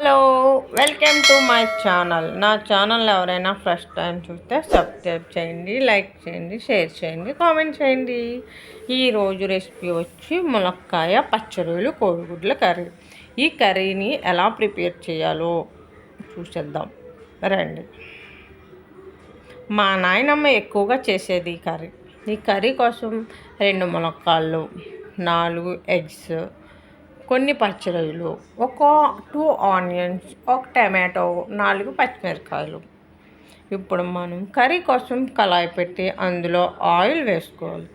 Hello welcome to my channel నా channel ఎవరైనా first time చూస్తే సబ్స్క్రైబ్ చేయండి లైక్ చేయండి షేర్ చేయండి కామెంట్ చేయండి. ఈరోజు రెసిపీ వచ్చి ములక్కాయ పచ్చడిలు కోడిగుడ్ల కర్రీ. ఈ కర్రీని ఎలా ప్రిపేర్ చేయాలో చూసేద్దాం. రండి. మా నాయనమ్మ ఎక్కువగా చేసేది ఈ కర్రీ. ఈ కర్రీ కోసం రెండు ములక్కాళ్ళు నాలుగు ఎగ్స్ కొన్ని పచ్చిరొయ్యలు ఒక టూ ఆనియన్స్ ఒక టమాటో నాలుగు పచ్చిమిరకాయలు ఇప్పుడు మనం కర్రీ కోసం కళాయి పెట్టి అందులో ఆయిల్ వేసుకోవాలి.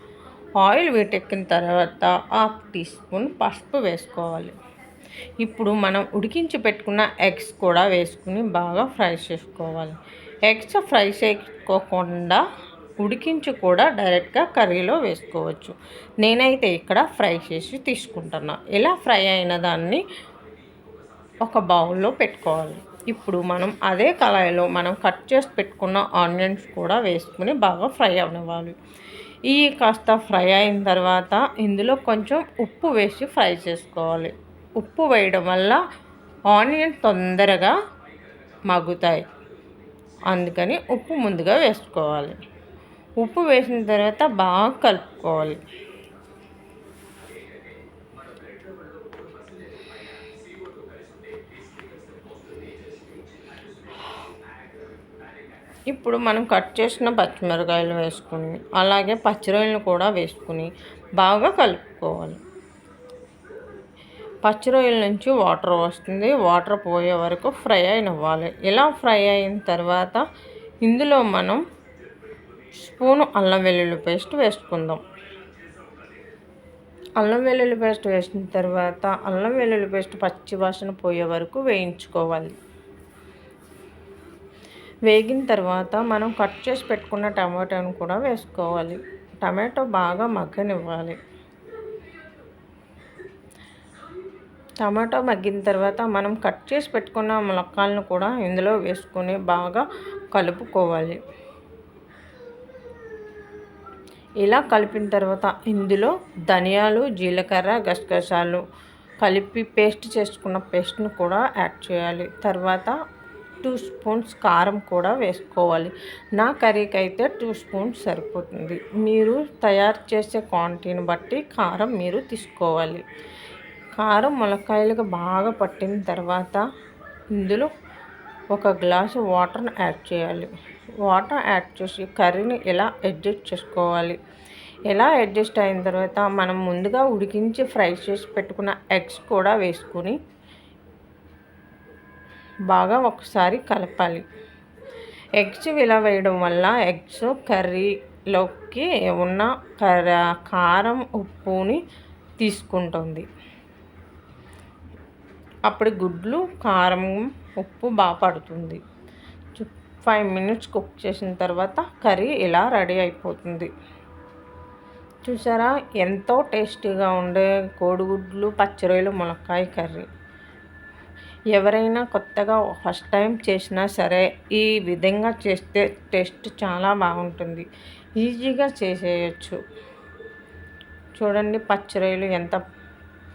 ఆయిల్ వీటెక్కిన తర్వాత హాఫ్ టీ స్పూన్ పసుపు వేసుకోవాలి. ఇప్పుడు మనం ఉడికించి పెట్టుకున్న ఎగ్స్ కూడా వేసుకుని బాగా ఫ్రై చేసుకోవాలి. ఎగ్స్ ఫ్రై చేసుకోకుండా ఉడికించి కూడా డైరెక్ట్గా కర్రీలో వేసుకోవచ్చు. నేనైతే ఇక్కడ ఫ్రై చేసి తీసుకుంటున్నా. ఇలా ఫ్రై అయిన దాన్ని ఒక బౌల్లో పెట్టుకోవాలి. ఇప్పుడు మనం అదే కళాయిలో మనం కట్ చేసి పెట్టుకున్న ఆనియన్స్ కూడా వేసుకుని బాగా ఫ్రై అవ్వాలి ఈ కాస్త ఫ్రై అయిన తర్వాత ఇందులో కొంచెం ఉప్పు వేసి ఫ్రై చేసుకోవాలి. ఉప్పు వేయడం వల్ల ఆనియన్ తొందరగా మగ్గుతాయి. అందుకని ఉప్పు ముందుగా వేసుకోవాలి. ఉప్పు వేసిన తర్వాత బాగా కలుపుకోవాలి. ఇప్పుడు మనం కట్ చేసిన పచ్చిమిరకాయలు వేసుకుని అలాగే పచ్చిరొయ్యలు కూడా వేసుకుని బాగా కలుపుకోవాలి. పచ్చిరొయ్యల నుంచి వాటర్ వస్తుంది. వాటర్ పోయే వరకు ఫ్రై అయినవ్వాలి. ఇలా ఫ్రై అయిన తర్వాత ఇందులో మనం స్పూను అల్లం వెల్లుల్లి పేస్ట్ వేసుకుందాం. అల్లం వెల్లుల్లి పేస్ట్ వేసిన తర్వాత అల్లం వెల్లుల్లి పేస్ట్ పచ్చి వాసన పోయే వరకు వేయించుకోవాలి. వేగిన తర్వాత మనం కట్ చేసి పెట్టుకున్న టమాటోను కూడా వేసుకోవాలి. టమాటో బాగా మగ్గనివ్వాలి. టమాటో మగ్గిన తర్వాత మనం కట్ చేసి పెట్టుకున్న ములక్కాలను కూడా ఇందులో వేసుకొని బాగా కలుపుకోవాలి. ఇలా కలిపిన తర్వాత ఇందులో ధనియాలు జీలకర్ర గసగసాలు కలిపి పేస్ట్ చేసుకున్న పేస్ట్ను కూడా యాడ్ చేయాలి. తర్వాత టూ స్పూన్స్ కారం కూడా వేసుకోవాలి. నా కర్రీకి అయితే టూ స్పూన్స్ సరిపోతుంది. మీరు తయారు చేసే క్వాంటిటీని బట్టి కారం మీరు తీసుకోవాలి. కారం ములక్కాయలకు బాగా పట్టిన తర్వాత ఇందులో ఒక గ్లాసు వాటర్ని యాడ్ చేయాలి. వాటర్ యాడ్ చేసి కర్రీని ఎలా అడ్జస్ట్ చేసుకోవాలి? ఎలా అడ్జస్ట్ అయిన తర్వాత మనం ముందుగా ఉడికించి ఫ్రై చేసి పెట్టుకున్న ఎగ్స్ కూడా వేసుకొని బాగా ఒకసారి కలపాలి. ఎగ్స్ ఇలా వేయడం వల్ల ఎగ్స్ కర్రీలోకి ఉన్న కారం ఉప్పుని తీసుకుంటుంది. అప్పుడు గుడ్లు కారం ఉప్పు బాగా పడుతుంది. ఫైవ్ మినిట్స్ కుక్ చేసిన తర్వాత కర్రీ ఇలా రెడీ అయిపోతుంది. చూసారా? ఎంతో టేస్టీగా ఉండే కోడిగుడ్లు పచ్చిరొయ్యలు మునక్కాయ కర్రీ. ఎవరైనా కొత్తగా ఫస్ట్ టైం చేసినా సరే ఈ విధంగా చేస్తే టేస్ట్ చాలా బాగుంటుంది. ఈజీగా చేసేయచ్చు. చూడండి పచ్చిరొయ్యలు ఎంత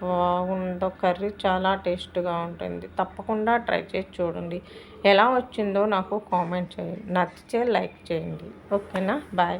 బాగుందో కర్రీ చాలా టేస్ట్గా ఉంటుంది. తప్పకుండా ట్రై చేసి చూడండి. ఎలా వచ్చిందో నాకు కామెంట్ చేయండి. నచ్చితే లైక్ చేయండి. ఓకేనా? బాయ్.